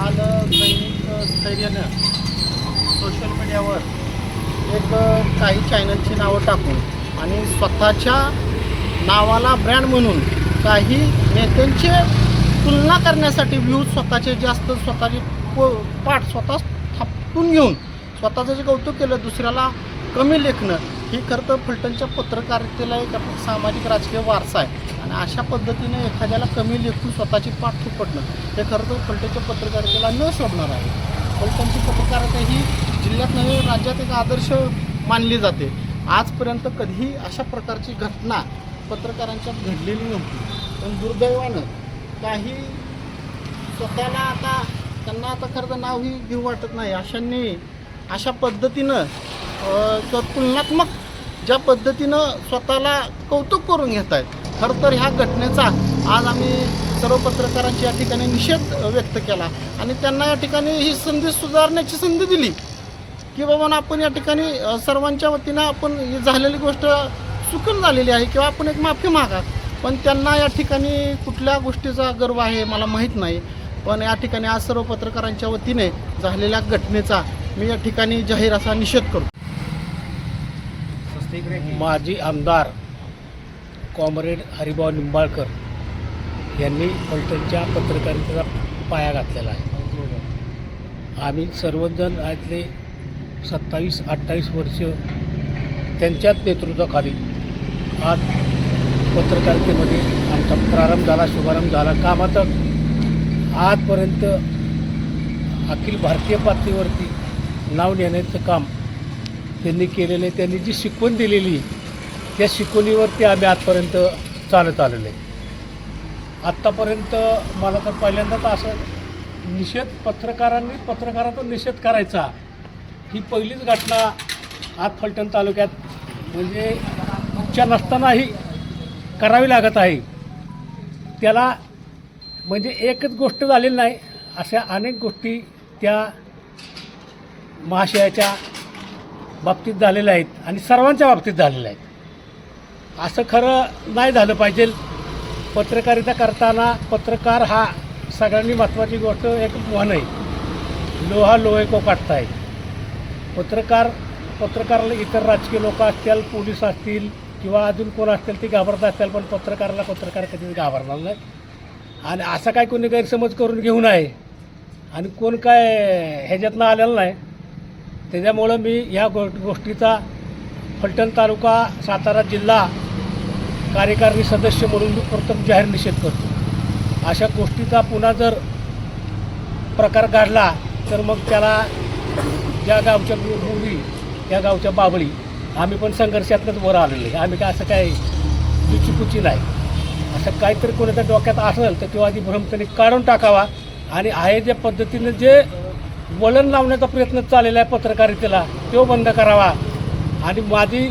काल दैनिक स्थैर्यानं सोशल मीडियावर एक काही चॅनलची नावं टाकून आणि स्वतःच्या नावाला ब्रँड म्हणून काही नेत्यांचे तुलना करण्यासाठी व्ह्यूज स्वतःचे जास्त स्वतःचे प- पाठ स्वतः थापटून घेऊन स्वतःचं जे कौतुक केलं दुसऱ्याला कमी लेखणं ही खरं तर फलटणच्या पत्रकारितेला एक सामाजिक राजकीय वारसा आहे. आणि अशा पद्धतीने एखाद्याला कमी लेखून स्वतःची पाठ थुपटणं हे खरं तर फलटणच्या पत्रकारितेला न सोडणार आहे. फलटणची पत्रकारिता ही जिल्ह्यात नव्हे राज्यात एक आदर्श मानली जाते. आजपर्यंत कधीही अशा प्रकारची घटना पत्रकारांच्यात घडलेली नव्हती. पण दुर्दैवानं काही स्वतःला आता त्यांना आता खरं तर नावही घेऊ वाटत नाही. अशांनी अशा पद्धतीनं तुलनात्मक ज्या पद्धतीनं स्वतःला कौतुक करून घेत आहेत. खरं तर ह्या घटनेचा आज आम्ही सर्व पत्रकारांची या ठिकाणी निषेध व्यक्त केला. आणि त्यांना या ठिकाणी ही संधी सुधारण्याची संधी दिली. की बाबा आपण या ठिकाणी सर्वांच्या वतीनं आपण ही झालेली गोष्ट चुकून झालेली आहे किंवा आपण एक माफी मागा पण त्यांना या ठिकाणी कुठल्या गोष्टीचा गर्व आहे मला माहीत नाही. पण या ठिकाणी आज सर्व पत्रकारांच्या वतीने झालेल्या घटनेचा मी या ठिकाणी जाहीर असा निषेध करतो. माजी आमदार कॉम्रेड हरिभाऊ निंबाळकर यांनी फलटणच्या पत्रकारितेचा पाया घातलेला आहे. आम्ही सर्वजण आजले सत्तावीस अठ्ठावीस वर्ष त्यांच्याच नेतृत्वाखाली आज पत्रकारितेमध्ये आमचा प्रारंभ झाला शुभारंभ झाला. कामाचा आजपर्यंत अखिल भारतीय पातळीवरती नाव नेण्याचं काम त्यांनी केलेले आहे त्यांनी जी शिकवण दिलेली त्या शिकवणीवरती आम्ही आजपर्यंत चालत आलेलो आहे. आत्तापर्यंत मला तर पहिल्यांदाच असं निषेध पत्रकारांनी पत्रकाराचा निषेध करायचा. ही पहिलीच घटना आज फलटण तालुक्यात म्हणजे इच्छा नसतानाही करावी लागत आहे. त्याला म्हणजे एकच गोष्ट झालेली नाही अशा अनेक गोष्टी त्या महाशयाच्या बाबतीत झालेल्या आहेत आणि सर्वांच्या बाबतीत झालेल्या आहेत. असं खरं नाही झालं पाहिजे. पत्रकारिता करताना पत्रकार हा सगळ्यांनी महत्त्वाची गोष्ट एक म्हण आहे. लोहा लोहे को काटताय पत्रकार पत्रकाराला इतर राजकीय लोक असतील पोलीस असतील किंवा अजून कोण असतील ते घाबरत असतील पण पत्रकाराला पत्रकार कधीच घाबरणार नाही. आणि असा काय कोणी गैरसमज करून घेऊ नये? आणि कोण काय ह्याच्यातनं आलेलं नाही? त्याच्यामुळं मी ह्या गो गोष्टीचा फलटण तालुका सातारा जिल्हा कार्यकारिणी सदस्य म्हणून प्रथम जाहीर निषेध करतो. अशा गोष्टीचा पुन्हा जर प्रकार घडला तर मग त्याला ज्या गावच्या मुली त्या गावच्या बाबळी आम्ही पण संघर्षातनंच वर आलेले आहे. आम्ही काय असं काय दुचीपुची नाही. असं काहीतरी कोणाच्या डोक्यात असेल तर तो आधी भ्रमतनी काढून टाकावा. आणि आहे ज्या पद्धतीनं जे वळण लावण्याचा प्रयत्न चाललेला आहे पत्रकारितेला. तो बंद करावा. आणि माझी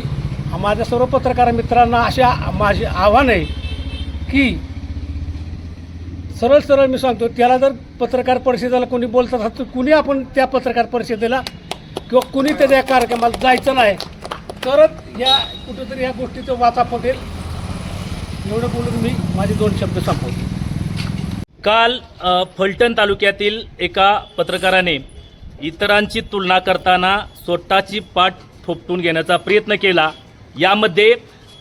माझ्या सर्व पत्रकार मित्रांना अशा माझे आव्हान आहे की सरळ सरळ मी सांगतो त्याला जर पत्रकार परिषदेला कोणी बोलत असत तर कुणी आपण त्या पत्रकार परिषदेला किंवा कुणी त्याच्या कार्यक्रमाला जायचं नाही. तरच या कुठेतरी या गोष्टीचं वाचा पटेल एवढं बोलून मी माझे दोन शब्द संपवतो. काल फलटण तालुक्यातील एका पत्रकाराने इतरांची तुलना करताना स्वतःची पाठ थोपटून घेण्याचा प्रयत्न केला. यामध्ये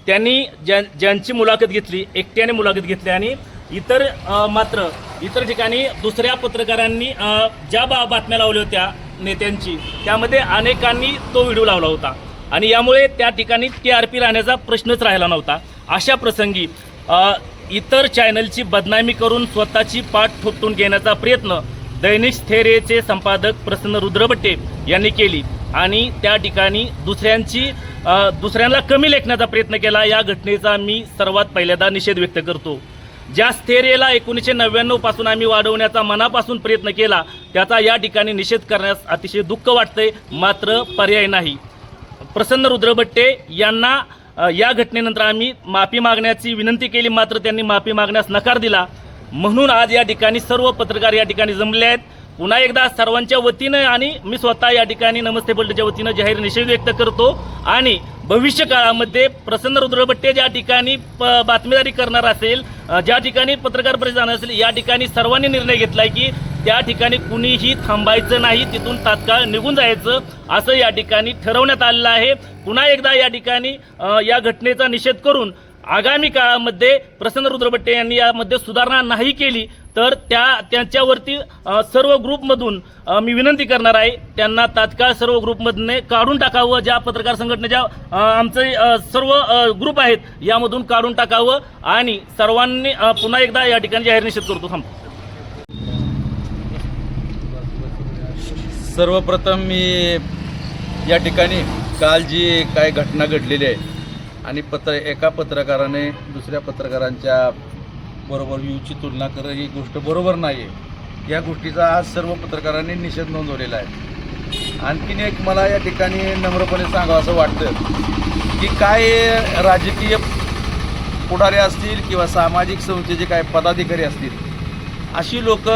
त्यांनी ज्या ज्यांची मुलाखत घेतली एकट्याने मुलाखत घेतली आणि इतर मात्र इतर ठिकाणी दुसऱ्या पत्रकारांनी ज्या बा बातम्या लावल्या होत्या नेत्यांची त्यामध्ये अनेकांनी तो व्हिडिओ लावला होता. आणि यामुळे त्या ठिकाणी टी आर पी राहण्याचा प्रश्नच राहिला नव्हता. अशा प्रसंगी इतर चॅनलची बदनामी करून स्वतःची पाठ थोपटून घेण्याचा प्रयत्न दैनिक स्थैर्याचे संपादक प्रसन्न रुद्रभट्टे यांनी केली. आणि त्या ठिकाणी दुसऱ्यांची दुसऱ्यांना कमी लेखण्याचा प्रयत्न केला. या घटनेचा मी सर्वात पहिल्यांदा निषेध व्यक्त करतो. ज्या स्थैर्याला एकोणीसशे नव्याण्णवपासून आम्ही वाढवण्याचा मनापासून प्रयत्न केला त्याचा या ठिकाणी निषेध करण्यास अतिशय दुःख वाटतंय मात्र पर्याय नाही. प्रसन्न रुद्रभट्टे यांना या घटनेनंतर आम्ही माफी मागण्याची विनंती केली मात्र त्यांनी माफी मागण्यास नकार दिला. म्हणून आज या ठिकाणी सर्व पत्रकार या ठिकाणी जमले आहेत. पुन्हा एकदा सर्वांच्या वतीनं आणि मी स्वतः या ठिकाणी नमस्ते पलटच्या वतीनं जाहीर निषेध व्यक्त करतो आणि भविष्य काळामध्ये प्रसन्न रुद्रभट्टे ज्या ठिकाणी प बातमीदारी करणार असेल ज्या ठिकाणी पत्रकार परिषद असेल या ठिकाणी सर्वांनी निर्णय घेतलाय की त्या ठिकाणी कुणीही थांबायचं नाही तिथून तात्काळ निघून जायचं असं या ठिकाणी ठरवण्यात आलेलं आहे. पुन्हा एकदा या ठिकाणी या घटनेचा निषेध करून आगामी काळामध्ये प्रसन्न रुद्रभट्टे यांनी यामध्ये सुधारणा नाही केली तर त्या त्यांच्यावरती सर्व ग्रुपमधून मी विनंती करणार आहे त्यांना तात्काळ सर्व ग्रुपमधने काढून टाकावं ज्या पत्रकार संघटनेच्या आमचे सर्व ग्रुप आहेत यामधून काढून टाकावं आणि सर्वांनी पुन्हा एकदा या ठिकाणी जाहीर निषेध करतो. थांबतो सर्वप्रथम मी या ठिकाणी काल जी काय घटना घडलेली आहे आणि पत्र एका पत्रकाराने दुसऱ्या पत्रकारांच्या बरोबर व्ह्यूची तुलना करणं ही गोष्ट बरोबर नाही आहे या गोष्टीचा आज सर्व पत्रकारांनी निषेध नोंदवलेला आहे. आणखीन एक मला या ठिकाणी नम्रपणे सांगावं असं वाटतं की काय राजकीय पुढारी असतील किंवा सामाजिक संस्थेचे काय पदाधिकारी असतील अशी लोक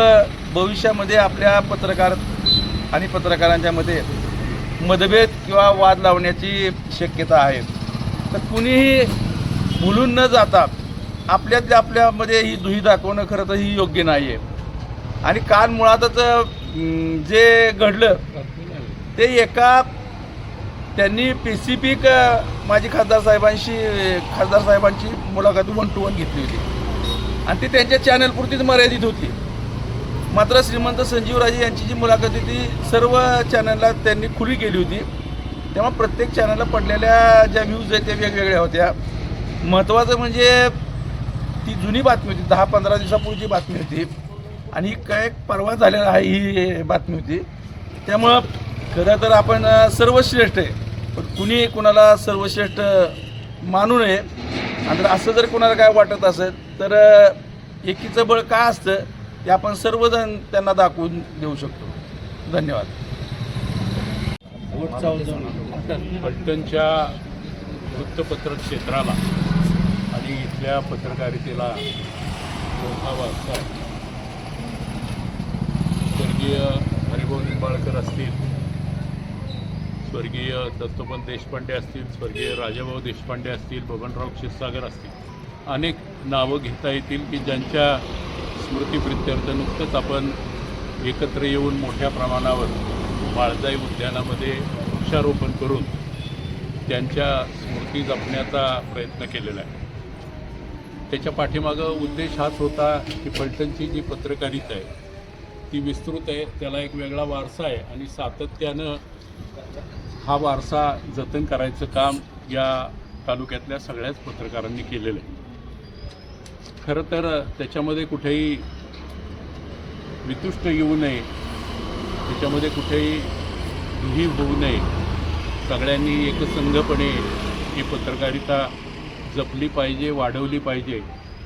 भविष्यामध्ये आपल्या पत्रकार आणि पत्रकारांच्यामध्ये मतभेद किंवा वाद लावण्याची शक्यता आहे. तर कुणीही भुलून न जाता आपल्यातल्या आपल्यामध्ये ही दुही दाखवणं खरं तर ही योग्य नाही आहे आणि काल मुळातच जे घडलं ते एका त्यांनी पेसिफिक माझी खासदार साहेबांशी खासदार साहेबांची मुलाखत वन टू वन घेतली होती. आणि ती त्यांच्या चॅनलपुरतीच मर्यादित होती. मात्र श्रीमंत संजीवराजे यांची जी मुलाखत होती ती सर्व चॅनलला त्यांनी खुली केली होती. तेव्हा प्रत्येक चॅनलला पडलेल्या ज्या व्ह्यूज आहेत त्या वेगवेगळ्या होत्या. महत्त्वाचं म्हणजे ती जुनी बातमी होती दहा पंधरा दिवसापूर्वीची बातमी होती. आणि काय परवा झालेला आहे ही बातमी होती. त्यामुळं खरं तर आपण सर्वश्रेष्ठ आहे. पण कुणी कुणाला सर्वश्रेष्ठ मानू नये. आणि असं जर कुणाला काय वाटत असेल तर एकीचं बळ काय असतं? ते आपण सर्वजण त्यांना दाखवून देऊ शकतो. धन्यवाद. पलटणच्या वृत्तपत्र क्षेत्राला आणि इथल्या पत्रकारितेला स्वर्गीय हरिभाऊ निंबाळकर असतील स्वर्गीय दत्तोपंत देशपांडे असतील स्वर्गीय राजाभाऊ देशपांडे असतील बबनराव क्षीरसागर असतील अनेक नावं घेता येतील की ज्यांच्या स्मृतीप्रित्यर्थ नुकतंच आपण एकत्र येऊन मोठ्या प्रमाणावर बाळजाई उद्यानामध्ये वृक्षारोपण करून त्यांच्या स्मृती जपण्याचा प्रयत्न केलेला आहे. त्याच्या पाठीमागं उद्देश हाच होता की फलटणची जी पत्रकारिता आहे ती विस्तृत आहे त्याला एक वेगळा वारसा आहे आणि सातत्यानं हा वारसा जतन करायचं काम या तालुक्यातल्या सगळ्याच पत्रकारांनी केलेलं आहे. खरं तर त्याच्यामध्ये कुठेही वितुष्ट येऊ नये त्याच्यामध्ये कुठेही दुही होऊ नये सगळ्यांनी एकसंघपणे ही पत्रकारिता जपली पाहिजे वाढवली पाहिजे.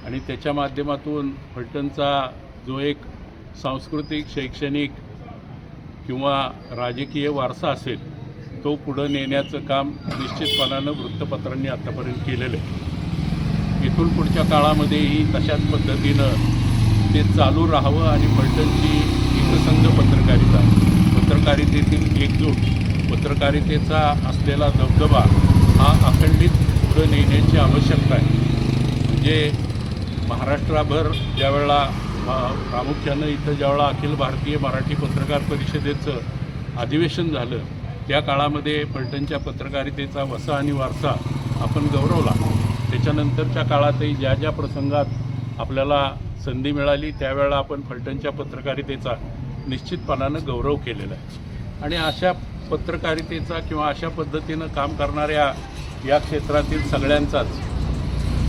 आणि त्याच्या माध्यमातून फलटणचा जो एक सांस्कृतिक शैक्षणिक किंवा राजकीय वारसा असेल तो पुढं नेण्याचं काम निश्चितपणानं वृत्तपत्रांनी आत्तापर्यंत केलेलं आहे. इथून पुढच्या काळामध्येही तशाच पद्धतीनं ते चालू राहावं आणि फलटणची एकसंध पत्रकारिता पत्रकारितेतील एकजूट पत्रकारितेचा असलेला दबदबा हा अखंडित पुढं नेण्याची आवश्यकता आहे. म्हणजे महाराष्ट्राभर ज्यावेळेला प्रामुख्यानं इथं ज्यावेळेला अखिल भारतीय मराठी पत्रकार परिषदेचं अधिवेशन झालं त्या काळामध्ये फलटणच्या पत्रकारितेचा वसा आणि वारसा आपण गौरवला. त्याच्यानंतरच्या काळातही ज्या ज्या प्रसंगात आपल्याला संधी मिळाली त्यावेळेला आपण फलटणच्या पत्रकारितेचा निश्चितपणानं गौरव केलेला आहे. आणि अशा पत्रकारितेचा किंवा अशा पद्धतीनं काम करणाऱ्या या क्षेत्रातील सगळ्यांचाच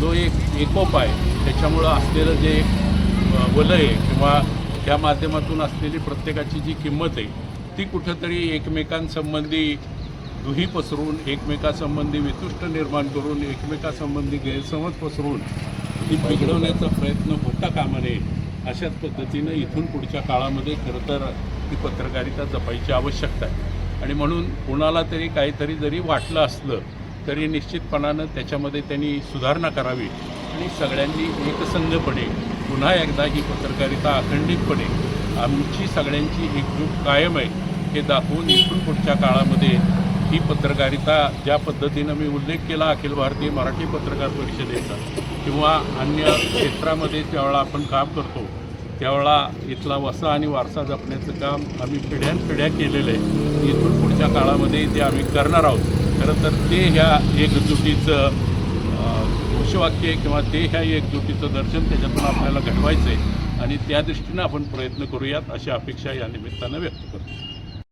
जो एक एकोप आहे त्याच्यामुळं असलेलं जे एक वलय आहे किंवा त्या माध्यमातून असलेली प्रत्येकाची जी किंमत आहे ती कुठंतरी एकमेकांसंबंधी दुही पसरून एकमेकासंबंधी वितुष्ट निर्माण करून एकमेकांसंबंधी गैरसमज पसरून ती बिघडवण्याचा प्रयत्न होता कामा नये अशाच पद्धतीनं इथून पुढच्या काळामध्ये खरं तर ती पत्रकारिता जपायची आवश्यकता आहे. आणि म्हणून कोणाला तरी काहीतरी जरी वाटलं असलं तरी निश्चितपणानं त्याच्यामध्ये त्यांनी सुधारणा करावी. आणि सगळ्यांनी एकसंधपणे पुन्हा एकदा ही पत्रकारिता अखंडितपणे आमची सगळ्यांची एकजूट कायम आहे हे दाखवून इथून पुढच्या काळामध्ये ही पत्रकारिता ज्या पद्धतीनं मी उल्लेख केला अखिल भारतीय मराठी पत्रकार परिषदेचा किंवा अन्य क्षेत्रामध्ये ज्यावेळा आपण काम करतो त्यावेळा इथला वसा आणि वारसा जपण्याचं काम आम्ही पिढ्यानपिढ्या केलेलं आहे. इथून पुढच्या काळामध्ये ते आम्ही करणार आहोत खरं तर ते ह्या एकजुटीचं घोषवाक्य किंवा ते ह्या एकजुटीचं दर्शन त्याच्यातून आपल्याला घडवायचं आहे. आणि त्या दृष्टीनं आपण प्रयत्न करूयात अशी अपेक्षा या निमित्तानं व्यक्त करतो.